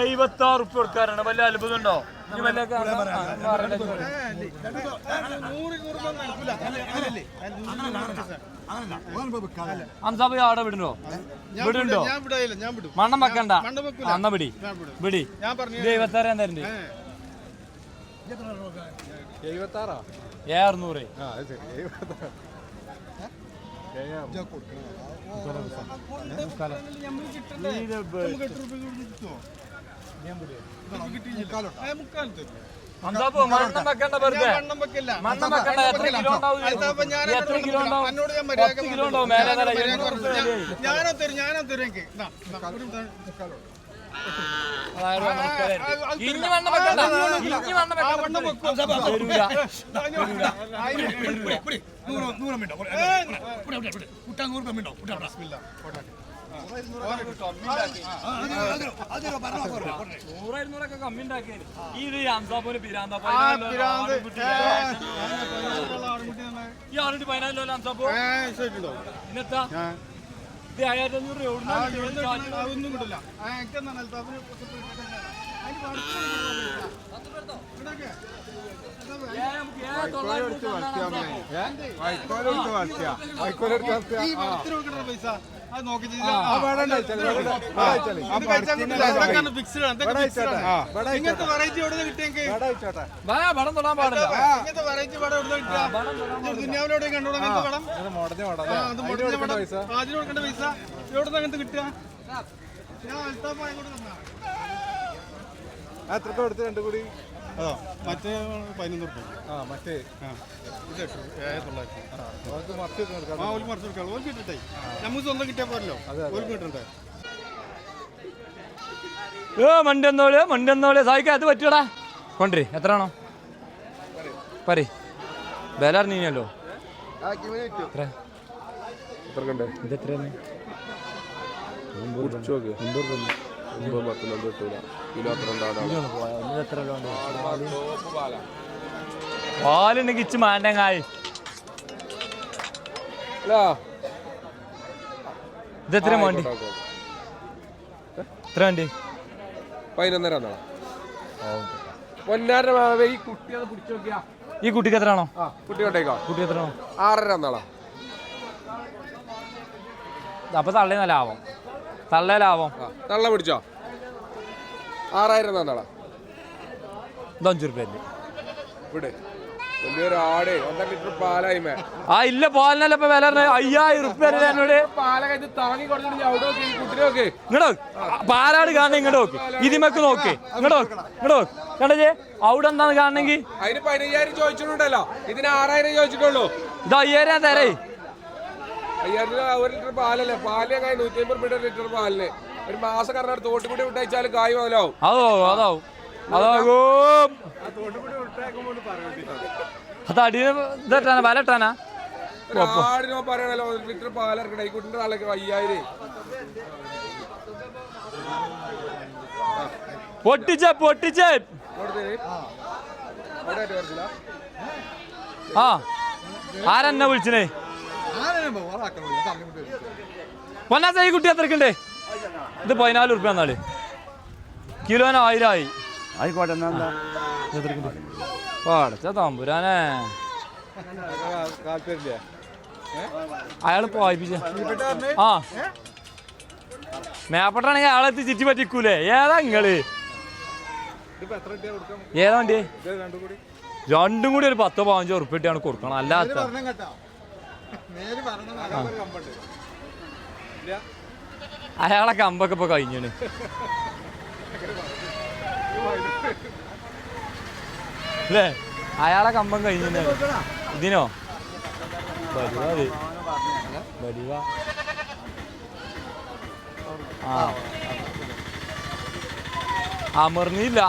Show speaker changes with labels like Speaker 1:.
Speaker 1: എഴുപത്തി ആറ് ഉപ്പ് കൊടുക്കാറുണ്ട് വല്ല അത്ഭുതം ഉണ്ടോ അംസാബ് ആടെ വിടുണ്ടോ വിടുണ്ടോ?
Speaker 2: ഞാൻ ഞാൻ
Speaker 1: മണ്ണം വെക്കണ്ട. അന്ന പിടി
Speaker 2: ഞാൻ
Speaker 1: പിടി
Speaker 2: ഞാൻ
Speaker 1: എഴുപത്തി ആറ് എന്താ
Speaker 2: എഴുപത്തി ആറാ
Speaker 1: ഏ? അറുന്നൂറ്
Speaker 2: ആ കുട്ടാ
Speaker 1: അംസാബ് മണ്ണം വെക്കണ്ട വണ്ണം വെക്കണ്ട ഉണ്ടാവും
Speaker 2: അതിപ്പോ ഞാൻ
Speaker 1: എത്ര കിലോ നൂറ് ഇരുന്നൂറൊക്കെ കമ്മി ഉണ്ടാക്കിയത് ഇത് ഈ അംസാബിന് പിരാന്താ
Speaker 2: ആ, പിരാന്ത്.
Speaker 1: പതിനാല്
Speaker 2: ഏ,
Speaker 1: ലോല
Speaker 2: പതിനാറ് ആൺകുട്ടി തന്നെ.
Speaker 1: ഈ അംസാബോ
Speaker 2: ഏ, ശരിയുണ്ടോ?
Speaker 1: ഇന്നത്താ
Speaker 2: ആ.
Speaker 1: ഇത് ആയിരത്തി അഞ്ഞൂറ് രൂപ കിട്ടുന്നത്?
Speaker 2: കിട്ടില്ല, പൈസ? ഇങ്ങനത്തെ വെറൈറ്റി എവിടെ കിട്ടിയെങ്കിൽ
Speaker 1: വാ, പടം തൊടാൻ പാടില്ല.
Speaker 2: ഇങ്ങനത്തെ വെറൈറ്റി പടം എവിടെ കിട്ടുക ദുന്യാവിലെവിടെ കണ്ടോളാം അങ്ങനത്തെ പടം? അതിന് കൊടുക്കേണ്ട പൈസ? എവിടെ നിന്ന് അങ്ങനത്തെ കിട്ടുക? ഞാൻ അങ്ങോട്ട് തന്നാ
Speaker 3: എത്ര കൊടുത്ത് രണ്ടു കൂടി?
Speaker 2: അതോ മറ്റേ പതിനൊന്ന് റുപ്യ
Speaker 3: ആ മറ്റേ.
Speaker 2: ആ. ഇത് എട്ട് ഏഴ് തൊള്ളായിരത്തി
Speaker 3: അവർക്ക് മറച്ചു കൊടുക്കാം
Speaker 2: ആ ഒരു മറിച്ച് കൊടുക്കാം ഒരു കിട്ടട്ടെ നമുക്ക് സ്വന്തം കിട്ടിയാൽ പോരല്ലോ. ഒരു കിട്ടണ്ടേ
Speaker 1: ഏ മണ്ടി എന്നോൾ മണ്ടി എന്നോൾ സായിക്ക അത് പറ്റൂടാ. കൊണ്ടുവരി എത്രയാണോ? പറി. വില അറിഞ്ഞല്ലോ എത്ര?
Speaker 3: എത്ര കണ്ടേ
Speaker 1: ഇത് എത്രയാണ്
Speaker 3: കുടിച്ചോക്ക് ഒമ്പത് പത്തൊന്നും കിട്ടൂല. കിലോ അത്ര ഉണ്ടാവും
Speaker 1: ഇത് എത്ര പാലുണ്ടെങ്കിൽ ഇച്ച് മാണ്ടങ്ങായി ഇത് എത്ര വേണ്ടി? എത്ര വണ്ടി?
Speaker 3: പതിനൊന്നര പൊന്നാര ഈ കുട്ടി അത് പിടിച്ചു നോക്കിയാ.
Speaker 1: ഈ കുട്ടിക്ക് എത്ര ആണോ?
Speaker 3: ആ കുട്ടി കൊണ്ടേക്കോ.
Speaker 1: കുട്ടി എത്ര ആണോ?
Speaker 3: ആറര എന്നാളാ
Speaker 1: അപ്പൊ തള്ളേന്ന ലാഭം. തള്ളേ ലാഭം
Speaker 3: തള്ള പിടിച്ചോ? ആറായിരം എന്നാളാ
Speaker 1: ഇത് അഞ്ചു റുപ്യ
Speaker 3: ഇവിടെ വലിയൊരു ആട് ഒന്നര ലിറ്റർ പാലായി മേ
Speaker 1: ആ ഇല്ല പാലിനല്ല ഇപ്പൊ വില അയ്യായിരം റുപ്യ എന്നോട്?
Speaker 3: പാല കഴിഞ്ഞ് താങ്ങി കൊടുത്തിട്ട് അവിടെ നോക്കി കുട്ടിനെ നോക്കി.
Speaker 1: ഇങ്ങോട്ട് നോക്ക്. പാലാട് കാണണ ഇങ്ങോട്ട് നോക്ക്. ഇതിമക്ക് നോക്ക്. ഇങ്ങോട്ട് ഇങ്ങോട്ട് കണ്ടേ അവിടെ എന്താണ് കാണണെങ്കിൽ
Speaker 3: അതിന് പതിനയ്യായിരം ചോദിച്ചിട്ടുണ്ടല്ലോ. ഇതിന് ആറായിരം ചോദിച്ചിട്ടുള്ളൂ.
Speaker 1: ഇത് അയ്യായിരം തരേ.
Speaker 3: അയ്യായിരം രൂപ ഒരു ലിറ്റർ പാലല്ലേ? പാലേ കായ് നൂറ്റി അമ്പത് രൂപ ലിറ്റർ പാലിന്? ഒരു മാസം കാരണം തോട്ടുകൂടി വിട്ടയച്ചാൽ കായ് മുതലാവും.
Speaker 1: അതോ അതാവും അതാകും അത് അടിയിൽ ഇതെട്ടാനാ വില ഇട്ടാനാ?
Speaker 3: ഒരു ആടിനോ പറയണല്ലോ ഒരു ലിറ്റർ ഈ കുട്ടിന്റെ നാളേക്ക് അയ്യായിരം.
Speaker 1: പൊട്ടിച്ചേ പൊട്ടിച്ചേ. ആ. ആരെന്നെ വിളിച്ചിനെ? പൊന്നാസ ഈ കുട്ടി എത്രക്കുണ്ട് ഇത് പതിനാല് റുപ്യ എന്നാൽ കിലോന് ആയിരം ആയി
Speaker 4: ആയിക്കോട്ടെ
Speaker 1: പാടച്ച തമ്പുരാനെ.
Speaker 3: അയാൾ
Speaker 1: അയാൾ പോയിപ്പിച്ച ആ. മേപ്പട്ടാണെങ്കിൽ അയാളെത്തി ചുറ്റി പറ്റിക്കൂലേ? ഏതാ
Speaker 3: നിങ്ങൾ
Speaker 1: ഏതാ വണ്ടി
Speaker 3: ഇത് രണ്ടും കൂടി.
Speaker 1: രണ്ടും കൂടി ഒരു പത്തോ പതിനഞ്ചോ ഉറുപ്പിട്ടാണ് കൊടുക്കണം അല്ലാത്ത അയാളെ കമ്പൊക്കെ ഇപ്പൊ കഴിഞ്ഞാണ് അല്ലേ അയാളെ കമ്പം കഴിഞ്ഞു ഇതിനോ? വരുവാ അത്. ആ. അമർന്നില്ല.